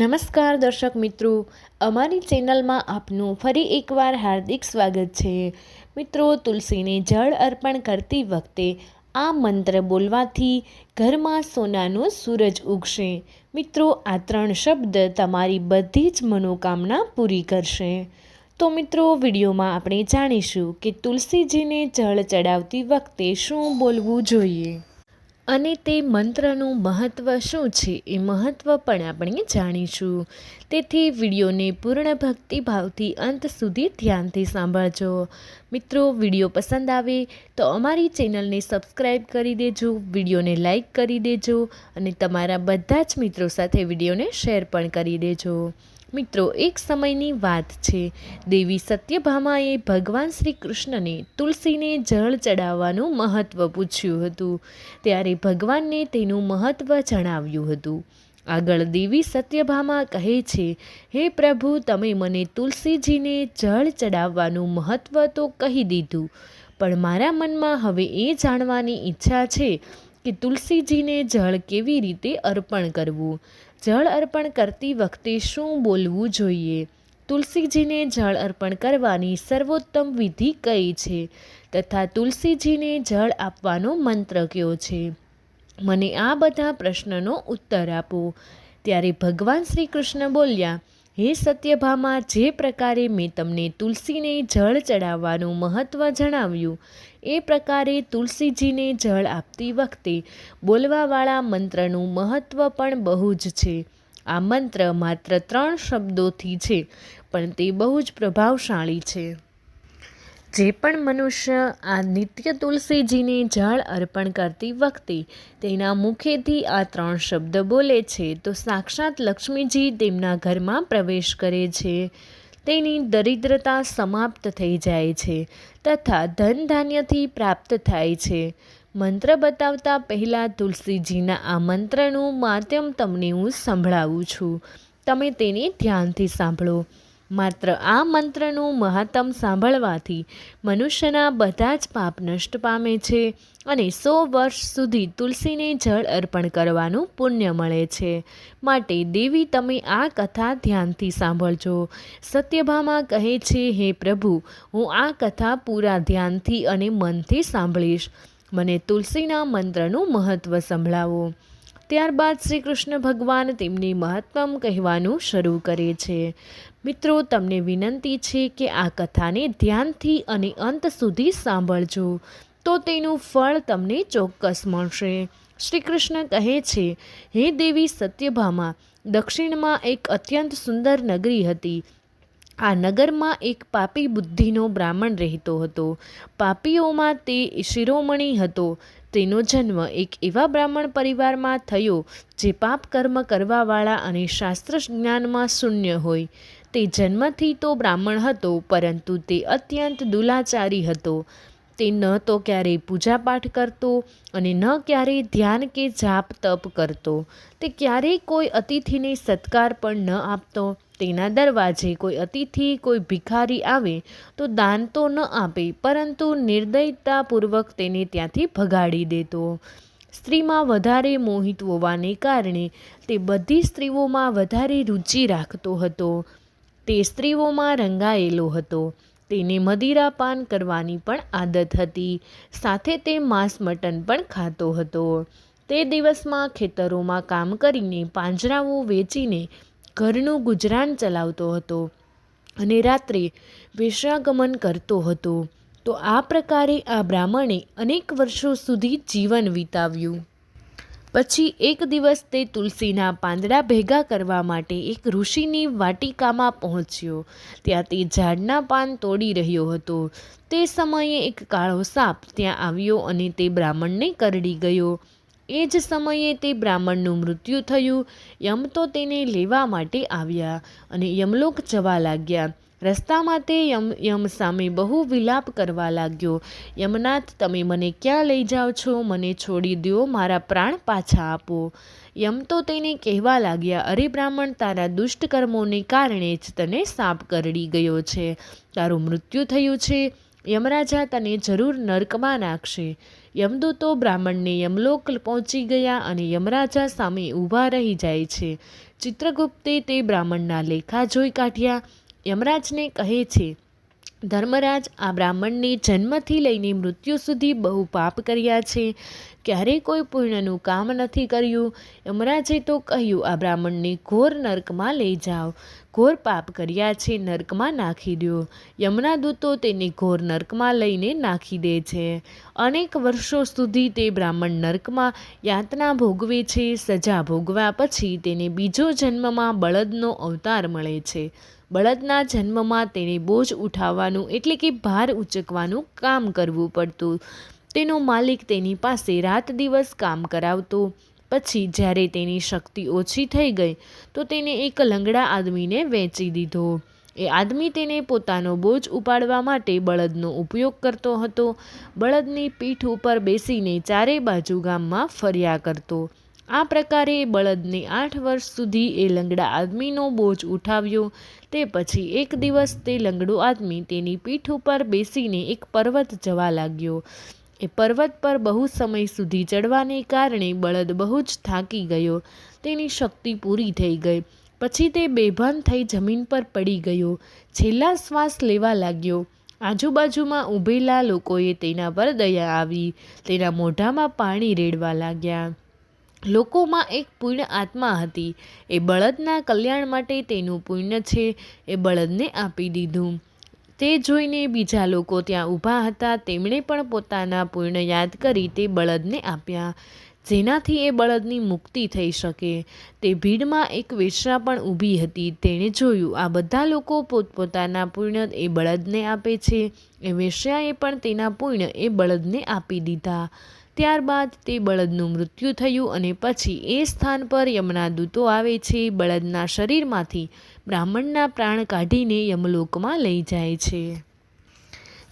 નમસ્કાર દર્શક મિત્રો, અમારી ચેનલમાં આપનું ફરી એકવાર હાર્દિક સ્વાગત છે. મિત્રો, તુલસીને જળ અર્પણ કરતી વખતે આ મંત્ર બોલવાથી ઘરમાં સોનાનો સૂરજ ઉગશે. મિત્રો, આ ત્રણ શબ્દ તમારી બધી જ મનોકામના પૂરી કરશે. તો મિત્રો, વિડીયોમાં આપણે જાણીશું કે તુલસીજીને જળ ચડાવતી વખતે શું બોલવું જોઈએ. અને તે મંત્રનું મહત્ત્વ શું છે એ મહત્ત્વ પણ આપણે જાણીશું. તેથી વિડીયોને પૂર્ણ ભક્તિભાવથી અંત સુધી ધ્યાનથી સાંભળજો. મિત્રો, વીડિયો પસંદ આવે તો અમારી ચેનલને સબસ્ક્રાઈબ કરી દેજો, વિડીયોને લાઈક કરી દેજો અને તમારા બધા જ મિત્રો સાથે વિડીયોને શેર પણ કરી દેજો. મિત્રો, એક સમયની વાત છે. દેવી સત્યભામાએ ભગવાન શ્રી કૃષ્ણને તુલસીને જળ ચડાવવાનું મહત્ત્વ પૂછ્યું હતું. ત્યારે ભગવાનને તેનું મહત્ત્વ જણાવ્યું હતું. આગળ દેવી સત્યભામા કહે છે, હે પ્રભુ, તમે મને તુલસીજીને જળ ચડાવવાનું મહત્ત્વ તો કહી દીધું. પણ મારા મનમાં હવે એ જાણવાની ઈચ્છા છે કે તુલસીજીને જળ કેવી રીતે અર્પણ કરવું? જળ અર્પણ કરતી વખતે શું બોલવું જોઈએ? તુલસીજીને જળ અર્પણ કરવાની સર્વોત્તમ વિધિ કઈ છે? તથા તુલસીજીને જળ આપવાનો મંત્ર કયો છે? મને આ બધા પ્રશ્નનો ઉત્તર આપો. ત્યારે ભગવાન શ્રી કૃષ્ણ બોલ્યા, હે સત્યભામા, જે પ્રકારે મેં તમને તુલસીને જળ ચડાવવાનું મહત્ત્વ જણાવ્યું એ પ્રકારે તુલસીજીને જળ આપતી વખતે બોલવાવાળા મંત્રનું મહત્ત્વ પણ બહુ જ છે. આ મંત્ર માત્ર ત્રણ શબ્દોથી છે, પણ તે બહુ જ પ્રભાવશાળી છે. જે પણ મનુષ્ય આ નિત્ય તુલસીજીને જળ અર્પણ કરતી વખતે તેના મુખેથી આ ત્રણ શબ્દ બોલે છે, તો સાક્ષાત લક્ષ્મીજી તેમના ઘરમાં પ્રવેશ કરે છે. તેની દરિદ્રતા સમાપ્ત થઈ જાય છે તથા ધન ધાન્યથી પ્રાપ્ત થાય છે. મંત્ર બતાવતા પહેલાં તુલસીજીના આ મંત્રનું માધ્યમ તમને હું સંભળાવું છું. તમે તેને ધ્યાનથી સાંભળો. માત્ર આ મંત્રનું મહત્તમ સાંભળવાથી મનુષ્યના બધા જ પાપ નષ્ટ પામે છે અને સો વર્ષ સુધી તુલસીને જળ અર્પણ કરવાનું પુણ્ય મળે છે. માટે દેવી, તમે આ કથા ધ્યાનથી સાંભળજો. સત્યભામા કહે છે, હે પ્રભુ, હું આ કથા પૂરા ધ્યાનથી અને મનથી સાંભળીશ. મને તુલસીના મંત્રનું મહત્ત્વ સંભળાવો. ત્યારબાદ શ્રી કૃષ્ણ ભગવાન તેમની મહત્તમ કહેવાનું શરૂ કરે છે. મિત્રો, તમને વિનંતી છે કે આ કથાને ધ્યાનથી અને અંત સુધી સાંભળજો, તો તેનું ફળ તમને ચોક્કસ મળશે. શ્રી કૃષ્ણ કહે છે, હે દેવી સત્યભામા, દક્ષિણમાં એક અત્યંત સુંદર નગરી હતી. આ નગરમાં એક પાપી બુદ્ધિનો બ્રાહ્મણ રહેતો હતો. પાપીઓમાં તે શિરોમણી હતો. તેનો જન્મ એક એવા બ્રાહ્મણ પરિવારમાં થયો, જે પાપ કર્મ કરવાવાળા અને શાસ્ત્ર જ્ઞાનમાં શૂન્ય હોય. તે જન્મથી તો બ્રાહ્મણ હતો, પરંતુ તે અત્યંત દુલાચારી હતો. તે ન તો ક્યારેય પૂજાપાઠ કરતો અને ન ક્યારેય ધ્યાન કે જાપ તપ કરતો. તે ક્યારેય કોઈ અતિથિને સત્કાર પણ ન આપતો. તેના દરવાજે કોઈ અતિથિ, કોઈ ભિખારી આવે તો દાન તો ન આપે, પરંતુ નિર્દયતાપૂર્વક તેને ત્યાંથી ભગાડી દેતો. સ્ત્રીમાં વધારે મોહિત હોવાને કારણે તે બધી સ્ત્રીઓમાં વધારે રુચિ રાખતો હતો. તે સ્ત્રીઓમાં રંગાયેલો હતો. તેને મદિરા પાન કરવાની પણ આદત હતી. સાથે તે માંસ મટન પણ ખાતો હતો. તે દિવસમાં ખેતરોમાં કામ કરીને પાંજરાઓ વેચીને ઘરનું ગુજરાન ચલાવતો હતો અને રાત્રે વિશ્રાગમન કરતો હતો. તો આ પ્રકારે આ બ્રાહ્મણે અનેક વર્ષો સુધી જીવન વિતાવ્યું. પછી એક દિવસ તે તુલસીના પાંદડા ભેગા કરવા માટે એક ઋષિની વાટિકામાં પહોંચ્યો. ત્યાં તે ઝાડના પાન તોડી રહ્યો હતો. તે સમયે એક કાળો સાપ ત્યાં આવ્યો અને તે બ્રાહ્મણને કરડી ગયો. એ જ સમયે તે બ્રાહ્મણનું મૃત્યુ થયું. યમ તો તેને લેવા માટે આવ્યા અને યમલોક જવા લાગ્યા. રસ્તામાં તે યમ યમ સામે બહુ વિલાપ કરવા લાગ્યો. યમનાથ, તમે મને ક્યાં લઈ જાઓ છો? મને છોડી દો મારા પ્રાણ પાછા આપો. યમ તો તેને કહેવા લાગ્યા, અરે બ્રાહ્મણ, તારા દુષ્ટ કર્મોને કારણે જ તને સાપ કરડી ગયો છે. તારું મૃત્યુ થયું છે. યમરાજા તને જરૂર નર્કમાં નાખશે. યમદૂતો બ્રાહ્મણને યમલોક પહોંચી ગયા અને યમરાજા સામે ઊભા રહી જાય છે. ચિત્રગુપ્તે તે બ્રાહ્મણના લેખા જોઈ કાઢ્યા. યમરાજને કહે છે, ધર્મરાજ, આ બ્રાહ્મણને જન્મથી લઈને મૃત્યુ સુધી બહુ પાપ કર્યા છે. ક્યારેય કોઈ પુણ્યનું કામ નથી કર્યું યમરાજે તો કહ્યું, આ બ્રાહ્મણને ઘોર નર્કમાં લઈ જાઓ. ઘોર પાપ કર્યા છે, નર્કમાં નાખી દો. યમના દૂતો તેને ઘોર નર્કમાં લઈને નાખી દે છે. અનેક વર્ષો સુધી તે બ્રાહ્મણ નર્કમાં યાતના ભોગવે છે. સજા ભોગવ્યા પછી તેને બીજો જન્મમાં બળદનો અવતાર મળે છે. બળદના જન્મમાં તેને બોજ ઉઠાવવાનું એટલે કે ભાર ઉચકવાનું કામ કરવું પડતું. તેનો માલિક તેની પાસે રાત દિવસ કામ કરાવતો. પછી જ્યારે તેની શક્તિ ઓછી થઈ ગઈ, તો તેને એક લંગડા આદમીને વેચી દીધો. એ આદમી તેને પોતાનો બોજ ઉપાડવા માટે બળદનો ઉપયોગ કરતો હતો. બળદની પીઠ ઉપર બેસીને ચારે બાજુ ગામમાં ફર્યા કરતો. આ પ્રકારે બળદને આઠ વર્ષ સુધી એ લંગડા આદમીનો બોજ ઉઠાવ્યો. તે પછી એક દિવસ તે લંગડો આદમી તેની પીઠ ઉપર બેસીને એક પર્વત જવા લાગ્યો. એ પર્વત પર બહુ સમય સુધી ચડવાને કારણે બળદ બહુ જ થાકી ગયો. તેની શક્તિ પૂરી થઈ ગઈ. પછી તે બેભાન થઈ જમીન પર પડી ગયો. છેલ્લા શ્વાસ લેવા લાગ્યો. આજુબાજુમાં ઊભેલા લોકોએ તેના પર દયા આવી. તેના મોઢામાં પાણી રેડવા લાગ્યા. લોકોમાં એક પુણ્ય આત્મા હતી. એ બળદના કલ્યાણ માટે તેનું પુણ્ય છે. એ બળદને આપી દીધું. તે જોઈને બીજા લોકો ત્યાં ઊભા હતા. તેમણે પણ પોતાના પુણ્ય યાદ કરી તે બળદને આપ્યા. જેનાથી એ બળદની મુક્તિ થઈ શકે. તે ભીડમાં એક વેશ્યા પણ ઊભી હતી. તેણે જોયું, આ બધા લોકો પોતપોતાના પુણ્ય એ બળદને આપે છે. એ વેશ્યાએ પણ તેના પુણ્ય એ બળદને આપી દીધા. ત્યારબાદ તે બળદનું મૃત્યુ થયું અને પછી એ સ્થાન પર યમના દૂતો આવે છે. બળદના શરીરમાંથી બ્રાહ્મણના પ્રાણ કાઢીને યમલોકમાં લઈ જાય છે.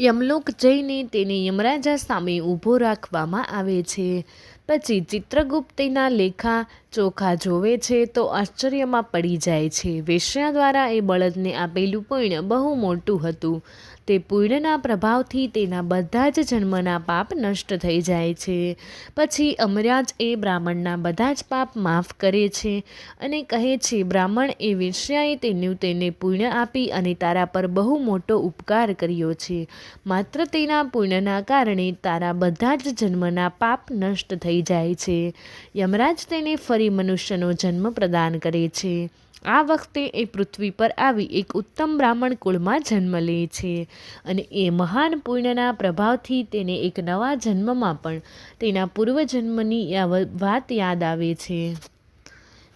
યમલોક જઈને તેને યમરાજા સામે ઊભો રાખવામાં આવે છે. પછી ચિત્રગુપ્તના લેખા ચોખા જોવે છે તો આશ્ચર્યમાં પડી જાય છે. વેશ્યા દ્વારા એ બળદને આપેલું પુણ્ય બહુ મોટું હતું. તે પુણ્યના પ્રભાવથી તેના બધા જ જન્મના પાપ નષ્ટ થઈ જાય છે. પછી અમરાજ એ બ્રાહ્મણના બધા જ પાપ માફ કરે છે અને કહે છે, બ્રાહ્મણ, એ વિષયાએ તેનું તેને પુણ્ય આપી અને તારા પર બહુ મોટો ઉપકાર કર્યો છે. માત્ર તેના પુણ્યના કારણે તારા બધા જ જન્મના પાપ નષ્ટ થઈ જાય છે. યમરાજ તેને ફરી મનુષ્યનો જન્મ પ્રદાન કરે છે. આ વખતે એ પૃથ્વી પર આવી એક ઉત્તમ બ્રાહ્મણ કુળમાં જન્મ લે છે. અને એ મહાન પુણ્યના પ્રભાવથી તેને એક નવા જન્મમાં પણ તેના પૂર્વજન્મની વાત યાદ આવે છે.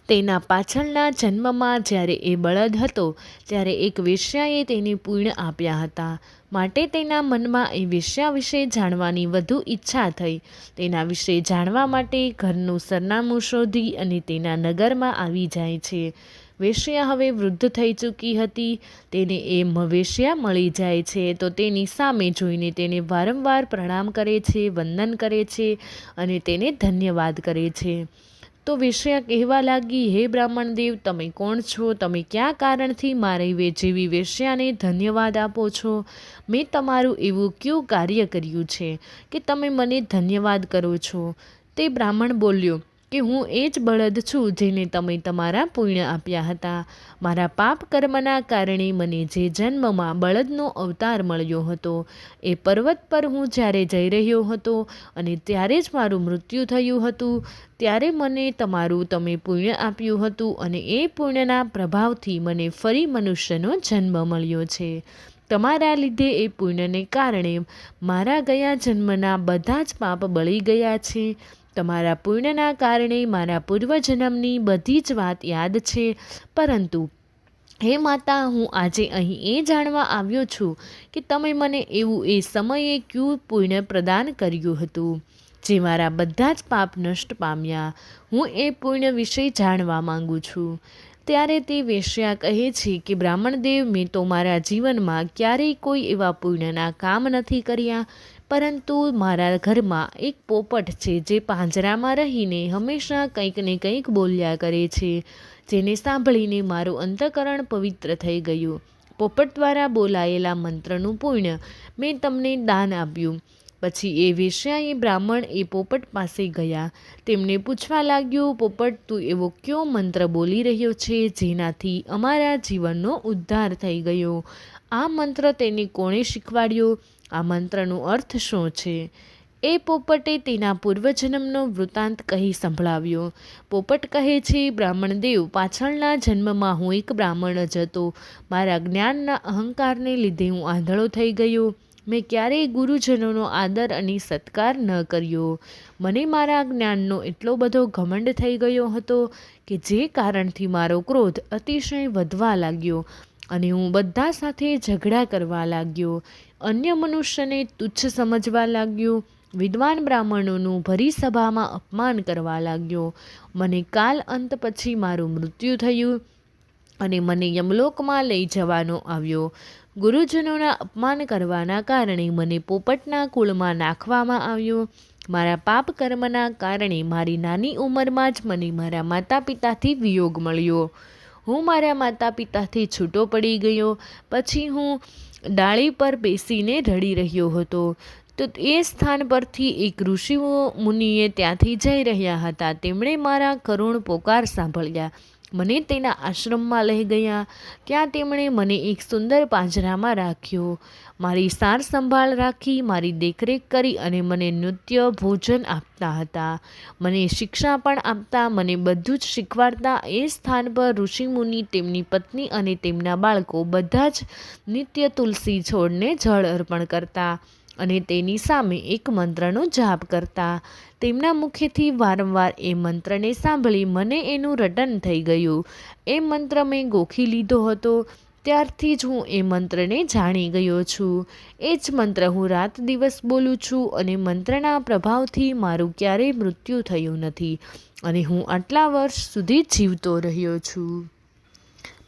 તેના પાછળના જન્મમાં જ્યારે એ બળદ હતો, ત્યારે એક વેશ્યાએ તેને પૂર્ણ આપ્યા હતા. માટે તેના મનમાં એ વેશ્યા વિશે જાણવાની વધુ ઈચ્છા થઈ. તેના વિશે જાણવા માટે ઘરનું સરનામું શોધી અને તેના નગરમાં આવી જાય છે. વેશ્યા હવે વૃદ્ધ થઈ ચૂકી હતી. તેને એ મવેશ્યા મળી જાય છે. તો તેની સામે જોઈને તેને વારંવાર પ્રણામ કરે છે, વંદન કરે છે અને તેને ધન્યવાદ કરે છે. તો વેશ્યા કહેવા લાગી, હે બ્રાહ્મણ દેવ, તમે કોણ છો? તમે કયા કારણથી મારી જેવી વેશ્યાને ધન્યવાદ આપો છો? મેં તમારું એવું કયું કાર્ય કર્યું છે કે તમે મને ધન્યવાદ કરો છો? તે બ્રાહ્મણ બોલ્યો કે હું એ જ બળદ છું જેને તમે તમારા પુણ્ય આપ્યા હતા. મારા પાપ કર્મના કારણે મને જે જન્મમાં બળદનો અવતાર મળ્યો હતો, એ પર્વત પર હું જ્યારે જઈ રહ્યો હતો અને ત્યારે જ મારું મૃત્યુ થયું હતું, ત્યારે મને તમારું તમે પુણ્ય આપ્યું હતું અને એ પુણ્યના પ્રભાવથી મને ફરી મનુષ્યનો જન્મ મળ્યો છે. તમારા લીધે એ પુણ્યને કારણે મારા ગયા જન્મના બધા જ પાપ બળી ગયા છે. તમારા પુણ્યના કારણે મારા પૂર્વજન્મની બધી જ વાત યાદ છે. પરંતુ હે માતા, હું આજે અહીં એ જાણવા આવ્યો છું કે તમે મને એવું એ સમયે ક્યુ પુણ્ય પ્રદાન કર્યું હતું, જે મારા બધા જ પાપ નષ્ટ પામ્યા. હું એ પુણ્ય વિશે જાણવા માંગુ છું. ત્યારે તે વેશ્યા કહે છે કે, બ્રાહ્મણદેવ, મેં તો મારા જીવનમાં ક્યારેય કોઈ એવા પુણ્યના કામ નથી કર્યા. પરંતુ મારા ઘરમાં એક પોપટ છે જે પાંજરામાં રહીને હંમેશા કંઈક ને કંઈક બોલ્યા કરે છે, જેને સાંભળીને મારું અંતકરણ પવિત્ર થઈ ગયું. પોપટ દ્વારા બોલાયેલા મંત્રનું પુણ્ય મેં તમને દાન આપ્યું. પછી એ વેશ્યાએ બ્રાહ્મણ એ પોપટ પાસે ગયા. તેમને પૂછવા લાગ્યું, પોપટ, તું એવો કયો મંત્ર બોલી રહ્યો છે જેનાથી અમારા જીવનનો ઉદ્ધાર થઈ ગયો? આ મંત્ર તેને કોણે શીખવાડ્યો? આ મંત્રનો અર્થ શું છે? એ પોપટે તેના પૂર્વજન્મનો વૃત્તાંત કહી સંભળાવ્યો. પોપટ કહે છે, બ્રાહ્મણ દેવ, પાછળના જન્મમાં હું એક બ્રાહ્મણ જ હતો. મારા જ્ઞાનના અહંકારને લીધે હું આંધળો થઈ ગયો. મેં ક્યારેય ગુરુજનોનો આદર અને સત્કાર ન કર્યો. મને મારા જ્ઞાનનો એટલો બધો ઘમંડ થઈ ગયો હતો કે જે કારણથી મારો ક્રોધ અતિશય વધવા લાગ્યો અને હું બધા સાથે ઝઘડા કરવા લાગ્યો. અન્ય મનુષ્યને તુચ્છ સમજવા લાગ્યો, વિદ્વાન બ્રાહ્મણોનું ભરી સભામાં અપમાન કરવા લાગ્યો. મને કાલ અંત પછી મારું મૃત્યુ થયું અને મને યમલોકમાં લઈ જવાનો આવ્યો. ગુરુજનોના અપમાન કરવાના કારણે મને પોપટના કુળમાં નાખવામાં આવ્યો. મારા પાપ કર્મના કારણે મારી નાની ઉંમરમાં જ મને મારા માતા પિતાથી વિયોગ મળ્યો. હું મારા માતા પિતાથી છૂટો પડી ગયો. પછી હું ડાળી પર બેસીને રડી રહ્યો હતો. તો એ સ્થાન પરથી એક ઋષિ મુનિએ ત્યાંથી જઈ રહ્યા હતા. તેમણે મારા કરુણ પોકાર સાંભળ્યા. મને તેના આશ્રમમાં લઈ ગયા. ત્યાં તેમણે મને એક સુંદર પાંજરામાં રાખ્યો. મારી સાર સંભાળ રાખી, મારી દેખરેખ કરી અને મને નૃત્ય, ભોજન આપતા હતા. મને શિક્ષા પણ આપતા, મને બધું જ શીખવાડતા એ સ્થાન પર ઋષિમુનિ તેમની પત્ની અને તેમના બાળકો બધા જ નિત્ય તુલસી છોડને જળ અર્પણ કરતા. અને તેની સામે એક મંત્રનો જાપ કરતા. તેમના મુખેથી વારંવાર એ મંત્રને સાંભળી મને એનું રટન થઈ ગયું. એ મંત્ર મેં ગોખી લીધો હતો. ત્યારથી જ હું એ મંત્રને જાણી ગયો છું. એ જ મંત્ર હું રાત દિવસ બોલું છું અને મંત્રના પ્રભાવથી મારું ક્યારેય મૃત્યુ થયું નથી. અને હું આટલા વર્ષ સુધી જીવતો રહ્યો છું.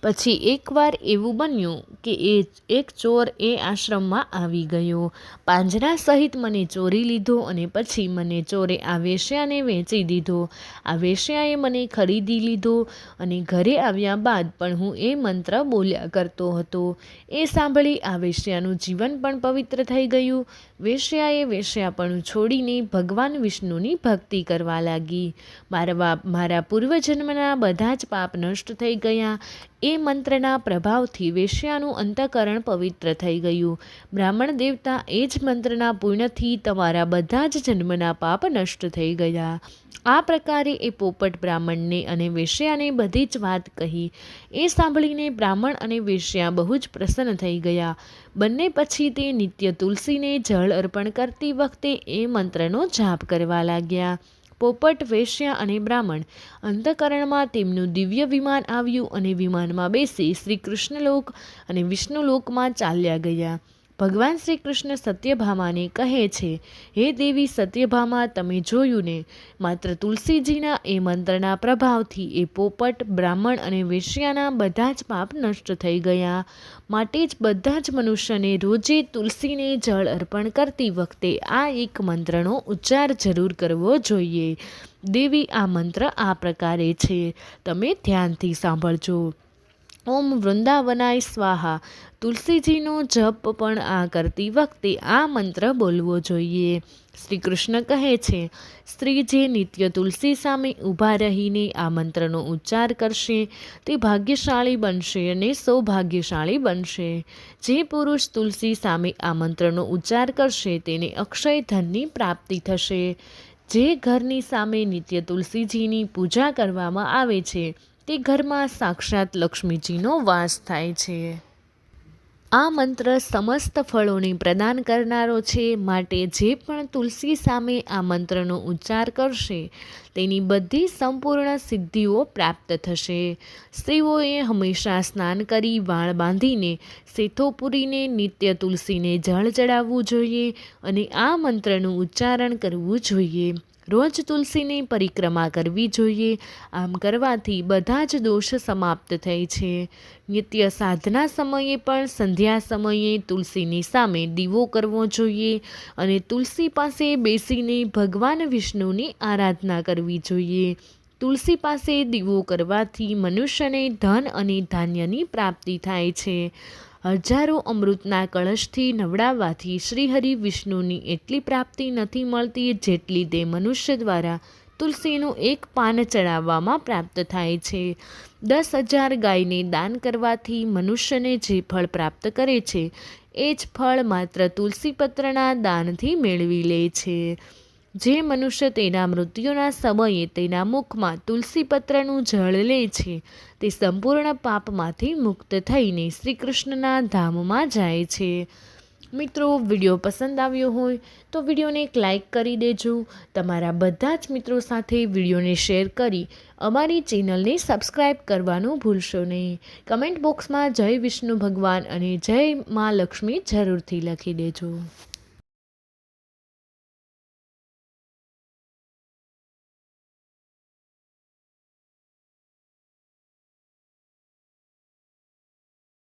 પછી એકવાર એવું બન્યું કે એ એક ચોર એ આશ્રમમાં આવી ગયો. પાંજરા સહિત મને ચોરી લીધો અને પછી મને ચોરે આ વેશ્યાને વેચી દીધો. આ વેશ્યાએ મને ખરીદી લીધો અને ઘરે આવ્યા બાદ પણ હું એ મંત્ર બોલ્યા કરતો હતો. એ સાંભળી આ વેશ્યાનું જીવન પણ પવિત્ર થઈ ગયું. વેશ્યાએ વેશ્યાપણું છોડીને ભગવાન વિષ્ણુની ભક્તિ કરવા લાગી. મારા મારા પૂર્વજન્મના બધા જ પાપ નષ્ટ થઈ ગયા. એ મંત્રના પ્રભાવથી વેશ્યાનું અંતકરણ પવિત્ર થઈ ગયું. બ્રાહ્મણ દેવતા એ જ મંત્રના પૂર્ણથી તમારા બધા જ જન્મના પાપ નષ્ટ થઈ ગયા. આ પ્રકારે એ પોપટ બ્રાહ્મણને અને વેશ્યાને બધી જ વાત કહી. એ સાંભળીને બ્રાહ્મણ અને વેશ્યા બહુ જ પ્રસન્ન થઈ ગયા. બંને પછી તે નિત્ય તુલસીને જળ અર્પણ કરતી વખતે એ મંત્રનો જાપ કરવા લાગ્યા. પોપટ, વેશ્યા અને બ્રાહ્મણ. અંતકરણમાં તેમનું દિવ્ય વિમાન આવ્યું અને વિમાનમાં બેસી શ્રી કૃષ્ણલોક અને વિષ્ણુલોકમાં ચાલ્યા ગયા. ભગવાન શ્રી કૃષ્ણ સત્યભામાને કહે છે, હે દેવી સત્યભામા, તમે જોયું ને માત્ર તુલસીજીના એ મંત્રના પ્રભાવથી એ પોપટ, બ્રાહ્મણ અને વેશ્યાના બધા જ પાપ નષ્ટ થઈ ગયા. માટે જ બધા જ મનુષ્યને રોજે તુલસીને જળ અર્પણ કરતી વખતે આ એક મંત્રનો ઉચ્ચાર જરૂર કરવો જોઈએ. દેવી આ મંત્ર આ પ્રકારે છે. તમે ધ્યાનથી સાંભળજો. ઓમ વૃંદાવનાય સ્વાહા. તુલસીજીનો જપ પણ આ કરતી વખતે આ મંત્ર બોલવો જોઈએ. શ્રી કૃષ્ણ કહે છે, સ્ત્રી જે નિત્ય તુલસી સામે ઊભા રહીને આ મંત્રનો ઉચ્ચાર કરશે, તે ભાગ્યશાળી બનશે અને સૌભાગ્યશાળી બનશે. જે પુરુષ તુલસી સામે આ મંત્રનો ઉચ્ચાર કરશે, તેને અક્ષય ધનની પ્રાપ્તિ થશે. જે ઘરની સામે નિત્ય તુલસીજીની પૂજા કરવામાં આવે છે તે ઘરમાં સાક્ષાત લક્ષ્મીજીનો વાસ થાય છે. આ મંત્ર સમસ્ત ફળોને પ્રદાન કરનારો છે, માટે જે પણ તુલસી સામે આ મંત્રનો ઉચ્ચાર કરશે, તેની બધી સંપૂર્ણ સિદ્ધિઓ પ્રાપ્ત થશે. સ્ત્રીઓએ હંમેશા સ્નાન કરી વાળ બાંધીને સેથો પૂરીને નિત્ય તુલસીને જળ ચડાવવું જોઈએ અને આ મંત્રનું ઉચ્ચારણ કરવું જોઈએ. રોજ તુલસીની પરિક્રમા કરવી જોઈએ. આમ કરવાથી બધા જ દોષ સમાપ્ત થાય છે. નિત્ય સાધના સમયે પણ સંધ્યા સમયે તુલસીની સામે દીવો કરવો જોઈએ અને તુલસી પાસે બેસીને ભગવાન વિષ્ણુની આરાધના કરવી જોઈએ. તુલસી પાસે દીવો કરવાથી મનુષ્યને ધન અને ધાન્યની પ્રાપ્તિ થાય છે. હજારો અમૃતના કળશથી નવડાવવાથી શ્રીહરિ વિષ્ણુની એટલી પ્રાપ્તિ નથી મળતી જેટલી તે મનુષ્ય દ્વારા તુલસીનું એક પાન ચડાવવામાં પ્રાપ્ત થાય છે. દસ હજાર ગાયને દાન કરવાથી મનુષ્યને જે ફળ પ્રાપ્ત કરે છે, એ જ ફળ માત્ર તુલસી પત્રના દાનથી મેળવી લે છે. જે મનુષ્ય તેના મૃત્યુના સમયે તેના મુખમાં તુલસીપત્રનું જળ લે છે, તે સંપૂર્ણ પાપમાંથી મુક્ત થઈને શ્રી કૃષ્ણના ધામમાં જાય છે. મિત્રો, વીડિયો પસંદ આવ્યો હોય તો વિડીયોને એક લાઇક કરી દેજો. તમારા બધા જ મિત્રો સાથે વિડીયોને શેર કરી અમારી ચેનલને સબસ્ક્રાઇબ કરવાનું ભૂલશો નહીં. કમેન્ટ બોક્સમાં જય વિષ્ણુ ભગવાન અને જય મા લક્ષ્મી જરૂરથી લખી દેજો.